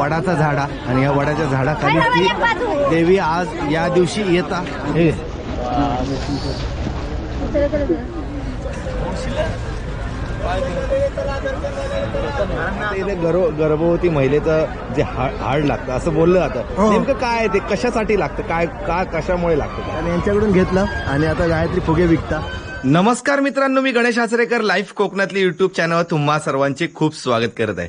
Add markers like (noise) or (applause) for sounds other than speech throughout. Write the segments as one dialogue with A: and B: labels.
A: वडाचा झाडा आणि या वडाच्या झाडाखाली ती देवी आज या दिवशी येता. हे. इथे गर्भ गर्भवती महिलेचं जे हा- हाड लागतं असं बोललं जातं. नेमकं काय आहे ते? कशासाठी लागतं? काय का कशामुळे लागतं आणि यांच्याकडून घेतलं आणि आता गायत्री फुगे विकता. नमस्कार मित्रांनो मी गणेश आचरेकर लाईव्ह कोकणातली युट्यूब चॅनलवर तुम्हा सर्वांचे खूप स्वागत करत आहे.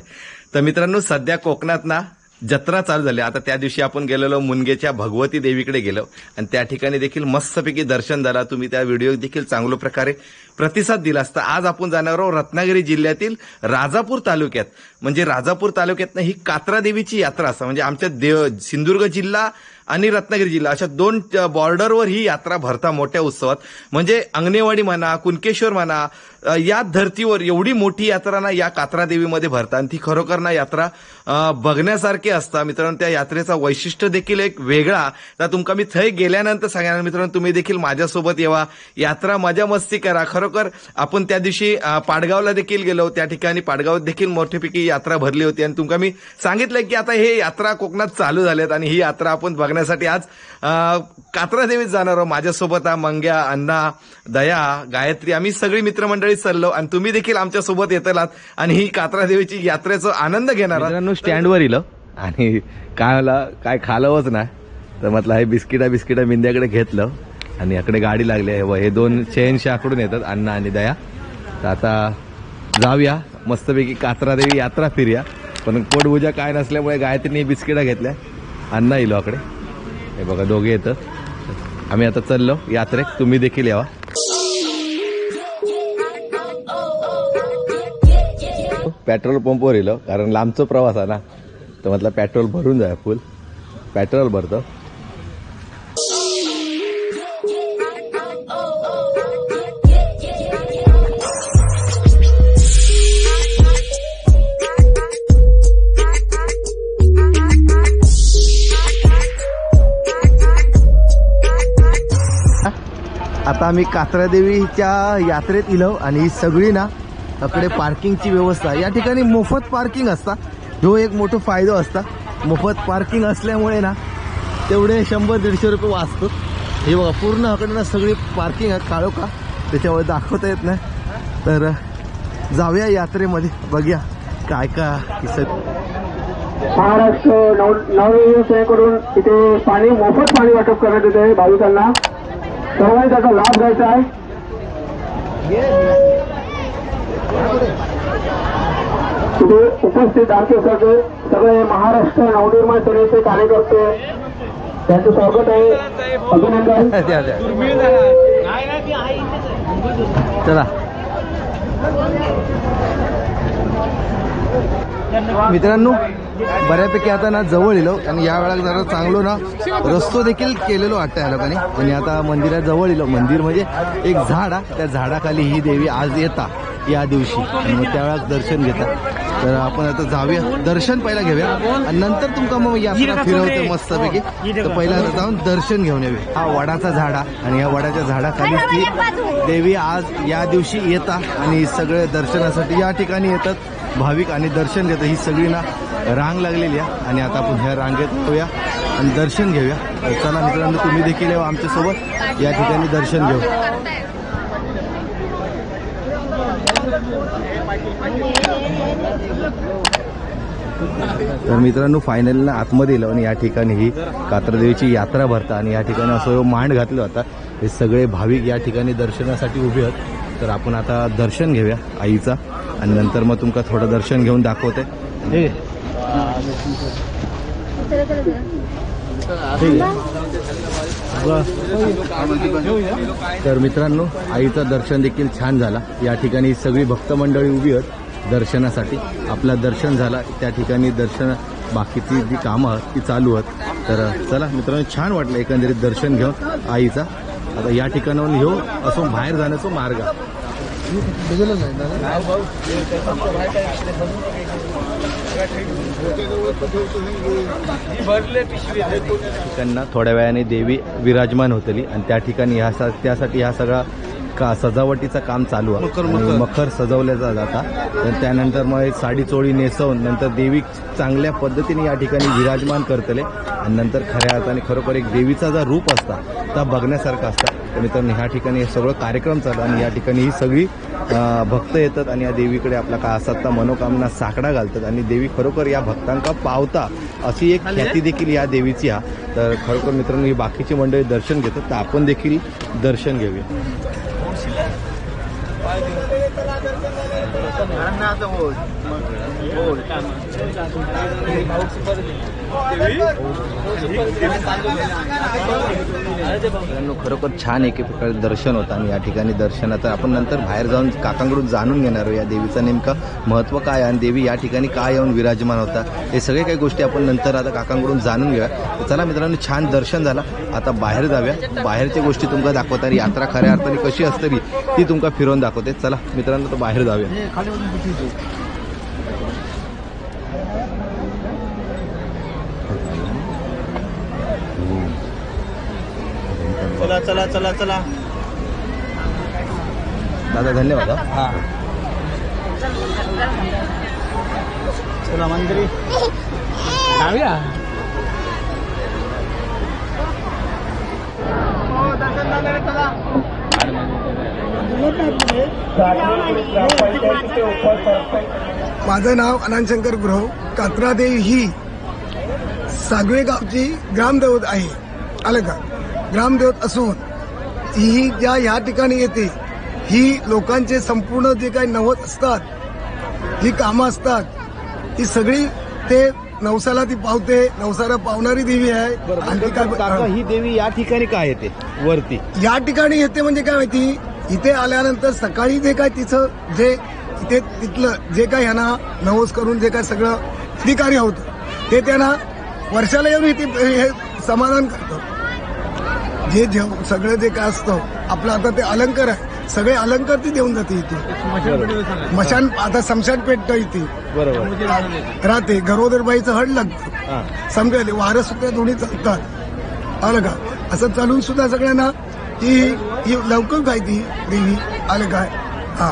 A: तर मित्रांनो सध्या कोकणात ना जत्रा चालू झाली. आता त्या दिवशी आपण गेलेलो मुनगेच्या भगवती देवीकडे गेलो. आणि त्या ठिकाणी देखील मस्तपैकी दर्शन झाला. तुम्ही त्या व्हिडिओ देखील चांगल्या प्रकारे प्रतिसाद दिला असता. आज आपण जाणार आहोत रत्नागिरी जिल्ह्यातील राजापूर तालुक्यात. म्हणजे राजापूर तालुक्यातनं ही कात्रा देवीची यात्रा असते. म्हणजे आमच्या देव सिंधुदुर्ग जिल्हा आणि रत्नागिरी जिल्हा अशा दोन बॉर्डरवर ही यात्रा भरता मोठ्या उत्सवात. म्हणजे अंगणेवाडी म्हणा कुणकेश्वर म्हणा या धर्तीवर एवढी मोठी यात्रा ना या कात्रा देवीमध्ये भरतात आणि ती खरोखर ना यात्रा बघण्यासारखी असता. मित्रांनो त्या यात्रेचा वैशिष्ट्य देखील एक वेगळा. तर तुमका मी थंय गेल्यानंतर सांगणार मित्रांनो तुम्ही देखील माझ्यासोबत येवा. यात्रा मजा मस्ती करा. खरोखर आपण त्या दिवशी पाडगावला देखील गेलो. त्या ठिकाणी पाडगावात देखील मोठीपैकी यात्रा भरली होती. आणि तुमका मी सांगितलं की आता हे यात्रा कोकणात चालू झाल्यात. आणि ही यात्रा आपण बघण्यासाठी आज कात्रा देवीत जाणार आहोत. माझ्यासोबत हा मंग्या अण्णा दया गायत्री आम्ही सगळी मित्रमंडळी चाललो आणि तुम्ही देखील आमच्यासोबत येतलात आणि ही कात्रा देवीची यात्रेचा आनंद घेणार मित्रांनो स्टँडवर इलं. आणि काय मला काय खालवच नाही तर म्हटलं हे बिस्किटा बिस्किटा मिंद्याकडे घेतलं. आणि याकडे गाडी लागली आहे. व हे दोन शहनशाहकडून येतात अण्णा आणि दया. तर आता जाऊया. मस्तपैकी कात्रा देवी यात्रा फिरूया. पण पोटभुजा काय नसल्यामुळे गायत्रीने बिस्किटा घेतल्या. अण्णा इलो आकडे. हे बघा दोघे येतं आम्ही आता चाललो. यात्रेत तुम्ही देखील यावा. पेट्रोल पंपवर येलो कारण लांबचा प्रवास आहे ना. तर म्हटलं पेट्रोल भरून जाय फुल. पेट्रोल भरतो. आता आम्ही कात्रादेवीच्या यात्रेत इलो आणि ही सगळी ना आपले पार्किंगची व्यवस्था. या ठिकाणी मोफत पार्किंग असता. ह्यो एक मोठं फायदो असता. मोफत पार्किंग असल्यामुळे ना तेवढे शंभर दीडशे रुपये वाचतो. हे बघा पूर्ण अकडे ना सगळी पार्किंग आहे काळो का? त्याच्यावर दाखवता येत नाही. तर जाऊया यात्रेमध्ये. बघूया काय का ही
B: महाराष्ट्र नव नवनिर्मितीकडून इथे पाणी मोफत पाणी वाटप करण्यात येते भाविकांना सर्वांनी त्याचा लाभ घ्यायचा आहे. तिथे उपस्थित आमचे सगळे सगळे महाराष्ट्र नवनिर्माण सेनेचे कार्यकर्ते त्यांचं स्वागत आहे. अभिनंदन. (laughs)
A: चला. मित्रांनो बऱ्यापैकी आता ना जवळ येलो. आणि या वेळा जरा चांगलो ना रस्तो देखील केलेलो वाटतं या लोकांनी. आणि आता मंदिरात जवळ येलो. मंदिर म्हणजे एक झाड आहे त्या झाडाखाली ही देवी आज येता या दिवशी. आणि मग त्यावेळेस दर्शन घेता. तर आपण आता जाऊया. दर्शन पहिला घेऊया. आणि नंतर तुमका मग यात्रा फिरवते मस्तपैकी. तर पहिला आता जाऊन दर्शन घेऊन यावे हा वडाचा झाडा आणि या वडाच्या झाडाखाली ती देवी आज या दिवशी येता. आणि सगळे दर्शनासाठी या ठिकाणी येतात. भाविक आणि दर्शन घेतं. ही सगळी ना रांग लागलेली आहे. आणि आता आपण ह्या रांगेत येऊया आणि दर्शन घेऊया. चला मित्रांनो तुम्ही देखील येऊ आमच्यासोबत. या ठिकाणी दर्शन घेऊ. तर मित्रांनो फायनल ना आतमध्ये येलो आणि या ठिकाणी ही कात्रदेवीची यात्रा भरता आणि या ठिकाणी असं मांड घातलं होता. हे सगळे भाविक या ठिकाणी दर्शनासाठी उभे आहेत तर आपण आता दर्शन घेऊया आईचा. आणि नंतर मग तुमका थोडं दर्शन घेऊन दाखवते. हे तर मित्रांनो आईचं दर्शन देखील छान झाला. या ठिकाणी सगळी भक्त मंडळी उभी आहेत दर्शनासाठी. आपला दर्शन झाला. त्या ठिकाणी दर्शन बाकीची जी कामं आहेत ती चालू आहेत. तर चला मित्रांनो छान वाटलं एकंदरीत दर्शन घेऊन आईचा. आता या ठिकाणाहून घेऊ असं बाहेर जाण्याचा मार्ग. आहे. त्यांना थोड्या वेळाने देवी विराजमान होतली आणि त्या ठिकाणी ह्या सा- त्यासाठी हा सगळा का सजावटीचं काम चालू आहे मखर सजवल्या जा- जातात तर त्यानंतर मग एक साडी चोळी नेसवून नंतर देवी चांगल्या पद्धतीने या ठिकाणी विराजमान करतले. आणि नंतर खऱ्या अर्थाने खरोखर एक देवीचा जो रूप असता त्या बघण्यासारखा असता. तर मित्रांनो ह्या ठिकाणी हे सगळं कार्यक्रम चालू आणि या ठिकाणी ही सगळी भक्त येतात आणि या देवीकडे आपला काय असतात त्या मनोकामना साकडा घालतात. आणि देवी खरोखर या भक्तांका पावता अशी एक ख्याती देखील या देवीची हा. तर खरोखर मित्रांनो ही बाकीची मंडळी दर्शन घेतात. तर आपण देखील दर्शन घेऊया. मित्रांनो खरोखर छान एके प्रकारे दर्शन होतं आणि या ठिकाणी दर्शनाचं आपण नंतर बाहेर जाऊन काकांकडून जाणून घेणार आहोत. या देवीचं नेमकं महत्त्व काय आहे आणि देवी या ठिकाणी काय येऊन विराजमान होता हे सगळे काही गोष्टी आपण नंतर आता काकांकडून जाणून घेऊया. तर चला मित्रांनो छान दर्शन झालं. आता बाहेर जाऊया. बाहेरच्या गोष्टी तुमका दाखवतात आणि यात्रा खऱ्या अर्थाने कशी असतरी ती तुमका फिरवून दाखवते. चला मित्रांनो तर बाहेर जाऊया.
C: चला चला चला चला.
A: दादा धन्यवाद हा.
C: चला मंदिरी. जाऊया.
D: माझं नाव अनंतशंकर गुरव. कात्रादेवी ही सागवे गावची ग्रामदैवत आहे. आलं का? ग्रामदैवत असून ही ज्या या ठिकाणी येते ही लोकांचे संपूर्ण जे काही नवत असतात ही कामं असतात ती सगळी ते नवसाला ती पावते नवसाला पावणारी देवी आहे. आणि ती
A: काका ही. देवी या ठिकाणी काय येते? वरती.
D: या ठिकाणी येते म्हणजे काय माहिती? इथे आल्यानंतर सकाळी जे काय तिचं जे इथे तिथलं जे काय ह्यांना नवस करून जे काय सगळं अधिकार्य होतं. ते त्यांना वर्षाला येऊन इथे हे समाधान करतं. जे जेव सगळं जे काय असतं आपलं आता ते अलंकार आहे. सगळे अलंकार ती देऊन जाते इथे. मशान आता समशान पेटतं इथे. राहते गरोदरबाईचं हड लागतं
A: हा.
D: समजायले वारं सुद्धा दोन्ही चालतात आलं का? असं चालून सुद्धा सगळ्यांना ही ही लवकर काय ती? देवी आलं काय? हा.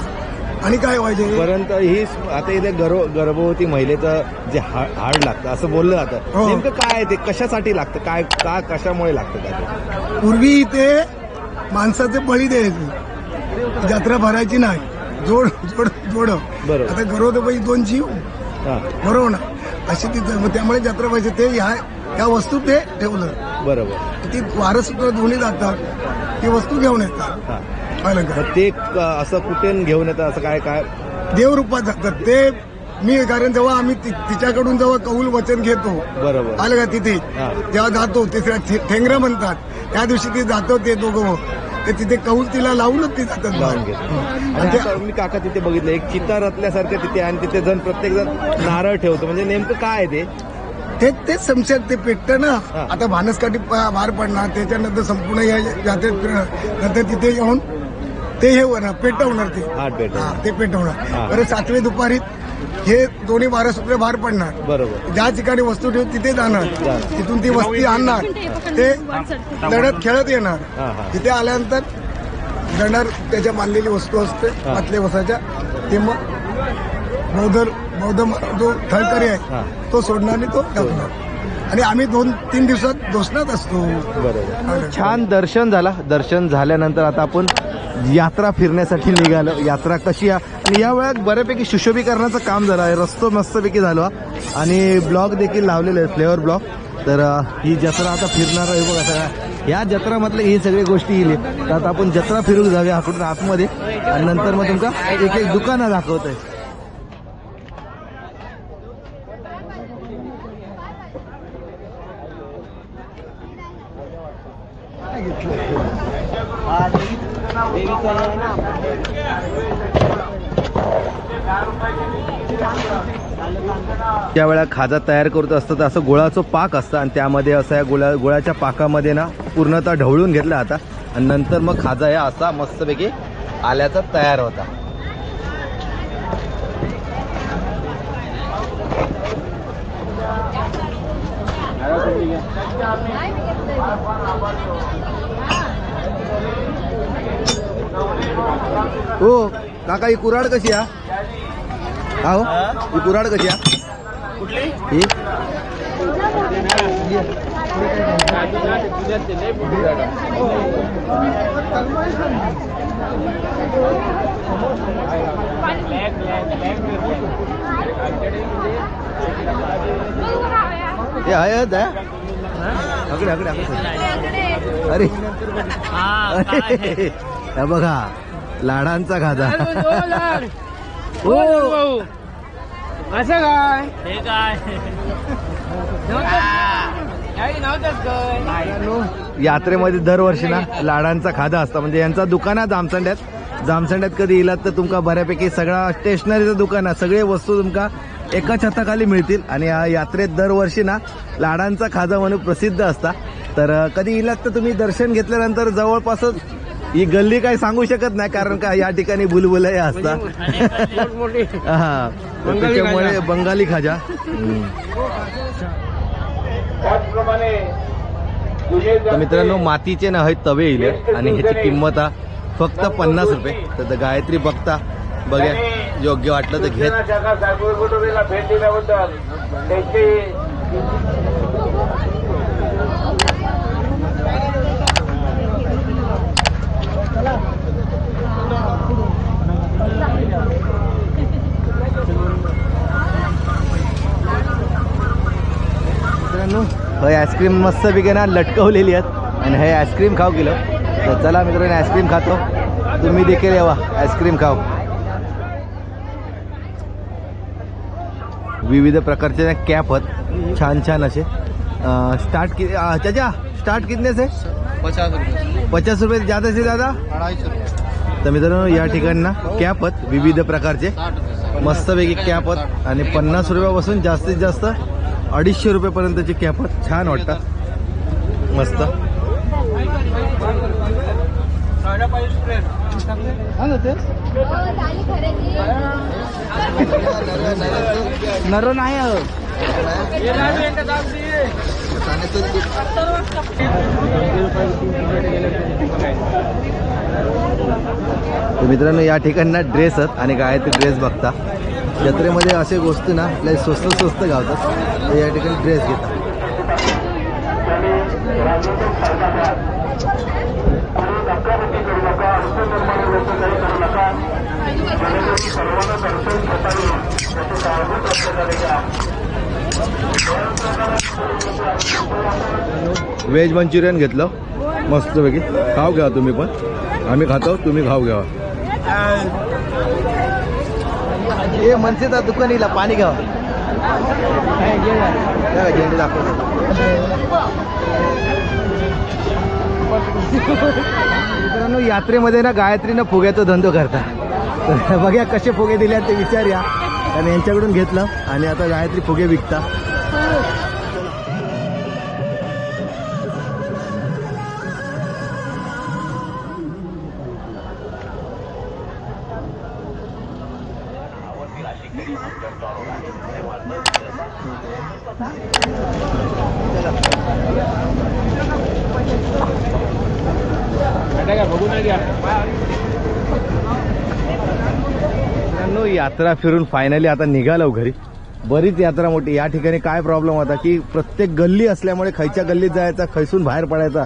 D: आणि काय पाहिजे?
A: परंतु ही आता इथे गर्भ गर्भवती महिलेचं जे हाड लागतं असं बोललं जातं.
D: हो.
A: नेमकं काय आहे ते? कशासाठी लागतं? काय का कशामुळे लागतं काय ते?
D: पूर्वी इथे माणसाचे बळी द्यायचे. जत्रा भरायची नाही. जोड जोड जोड.
A: बरोबर.
D: आता गरोदरबाई दोन जीव. बरोबर ना? अशी मग त्यामुळे जत्रा पाहिजे ते ह्या ह्या वस्तू ते ठेवलं.
A: बरोबर.
D: ती वारं सुद्धा दोन्ही जातात. ती वस्तू घेऊन येतात. का
A: मग ते असं कुठे घेऊन येतं असं काय काय?
D: देवरूपात जातात. ते मी कारण जेव्हा आम्ही तिच्याकडून जेव्हा कौल वचन घेतो
A: बरोबर.
D: आलं का तिथे. जेव्हा जातो तिथे ठे- ठेंगरं म्हणतात. त्या दिवशी ते जातो ते दोघं. ते तिथे कौल तिला लावूनच ते जातात
A: लावून मी काका तिथे बघितलं एक चिता रचल्यासारखं तिथे आणि तिथे जण प्रत्येक जण नारळ ठेवतो. म्हणजे नेमकं काय आहे ते?
D: ते ते समशात ते पेटतं ना. आता भानसकाठी प- बाहेर पडणार त्याच्यानंतर संपूर्ण या फिरणार नंतर तिथे येऊन ते हे होणार पेटवणार ते.
A: हात भेट
D: हा, ते पेटवणार. बरं सातवे दुपारी हे दोन्ही बारा सुत्रे बाहेर पडणार.
A: बरोबर.
D: ज्या ठिकाणी वस्तू ठेवून तिथे जाणार.
A: जाणार.
D: तिथून ती वस्ती आणणार. ते लढत खेळत येणार.
A: हा हा.
D: तिथे आल्यानंतर दंडार त्याच्या बांधलेली वस्तू असते
A: हा.
D: पातल्या वसाच्या. ते मग बौद्ध बौद्ध म- जो थळकरी
A: हा.
D: आहे तो सोडणार आणि तो टाकणार. आणि आम्ही दोन तीन दिवसात दोषणात असतो.
A: बरोबर. छान दर्शन झाला. दर्शन झाल्यानंतर आता आपण यात्रा फिरण्यासाठी निघालं. यात्रा कशी आणि या वेळात बऱ्यापैकी सुशोभीकरणाचं काम झालं आहे. रस्तो मस्तपैकी झालो हा. आणि ब्लॉग देखील लावलेले आहेत फ्लेवर ब्लॉग. तर ही जत्रा आता फिरणार आहे बघा सगळ्या. या जत्रामधल्या ही सगळी गोष्टी येईल तर आता आपण जत्रा फिरून जाऊया आकडून आतमध्ये. आणि नंतर मग तुमका एक एक दुकानं दाखवत आहे ज्या वेळा खाजा तयार करत असतं तर असं गुळाचं पाक असतं. आणि त्यामध्ये असं या गुळा गुळाच्या पाकामध्ये ना पूर्णतः ढवळून घेतला आता आणि नंतर मग खाजा या असा मस्तपैकी आल्याचा तयार होता. हो काका ही कुराड कशी आ हा? हो ही कुराड कशी आ
C: कुठली?
A: ही? हे आहे आहेत, आहे? अकडे अकडे अकडे. अरे. अरे (laughs) हे बघा लाडांचा खाजा हो
C: असं काय? हे काय? काही नव्हतंच काय
A: यात्रेमध्ये दरवर्षी ना लाडांचा खादा असता. म्हणजे यांचा दुकान आहे जामसंड्यात. जामसंड्यात कधी येलात तर तुमका बऱ्यापैकी सगळा स्टेशनरीचं दुकान आहे. सगळे वस्तू तुमका एका छताखाली मिळतील. आणि या यात्रेत दरवर्षी ना लाडांचा खाजा म्हणून प्रसिद्ध असता. तर कधी येलात तर तुम्ही दर्शन घेतल्यानंतर जवळपासच ही गल्ली काही सांगू शकत नाही कारण का या ठिकाणी बुलबुलही हा. तर त्याच्यामुळे बंगाली खाजा. तर मित्रांनो मातीचे ना हे तवे येईल आणि ह्याची किंमत आ फक्त पन्नास रुपये. तर ते गायत्री बघता बघा योग्य वाटलं तर घेत.
B: भेट दिल्याबद्दल त्यांची
A: मित्रांनो हे आईस्क्रीम मस्त पैकी ना लटकवलेली आहेत. आणि हे आईस्क्रीम खाऊ गेलं तर चला मित्रांनो आईस्क्रीम खातो. तुम्ही देखील यावा आईस्क्रीम खाऊ. विविध प्रकारचे कॅप आहेत. छान छान असे. स्टार्ट कि चाचा स्टार्ट कितने से?
C: पचास रुपये.
A: पचास रुपये ज्यादा से
C: रुपये.
A: तर मित्रांनो या ठिकाणी ना कॅप आहेत. विविध प्रकारचे. मस्तपैकी कॅप आहेत. आणि पन्नास रुपयापासून जास्तीत जास्त अडीचशे रुपयेपर्यंतची कॅप छान वाटतात. मस्त. नर नाही तर मित्रांनो या ठिकाणी ना ड्रेस आहेत आणि गायत्री ड्रेस बघता. जत्रेमध्ये असे गोष्टी ना आपल्याला स्वस्त स्वस्त गावतात. तर या ठिकाणी ड्रेस घेतात. व्हेज मंचुरियन घेतलं. मस्तपैकी. खाऊ घ्या तुम्ही पण. आम्ही खातो तुम्ही खाऊ घ्या. ए मनसेचा दुकानीला पाणी घ्या झेंडे दाखवतो मित्रांनो यात्रेमध्ये ना गायत्रीनं फुग्याचा धंदो करता तर बघा कसे फुगे दिले ते विचारूया. आणि यांच्याकडून घेतलं आणि आता गायत्री फुगे विकता यात्रा फिरून फायनली आता निघालो घरी. बरीच यात्रा मोठी. या ठिकाणी काय प्रॉब्लेम होता की प्रत्येक गल्ली असल्यामुळे खयच्या गल्लीत जायचा खैसून बाहेर पडायचा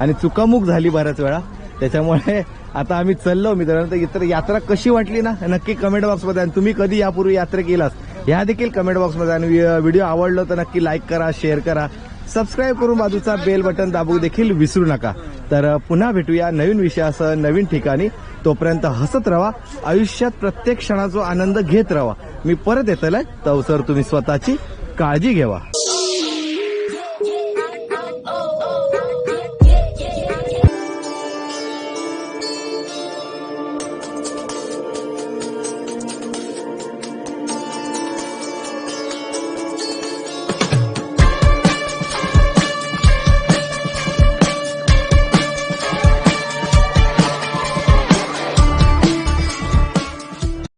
A: आणि चुकामुक झाली बऱ्याच वेळा. त्याच्यामुळे आता आम्ही चाललो मित्रांनो. तर इतर यात्रा कशी वाटली ना? नक्की कमेंट बॉक्समध्ये आणि तुम्ही कधी यापूर्वी यात्रा केलास ह्या देखील कमेंट बॉक्समध्ये आणि व्हिडिओ आवडलो तर नक्की लाईक करा शेअर करा. सबस्क्राईब करून बाजूचा बेल बटन दाबू देखील विसरू नका. तर पुन्हा भेटूया नवीन विषयासह नवीन ठिकाणी. तोपर्यंत हसत राहा आयुष्यात प्रत्येक क्षणाचा आनंद घेत राहा मी परत येतलाय तवसर सर तुम्ही स्वतःची काळजी घ्यावा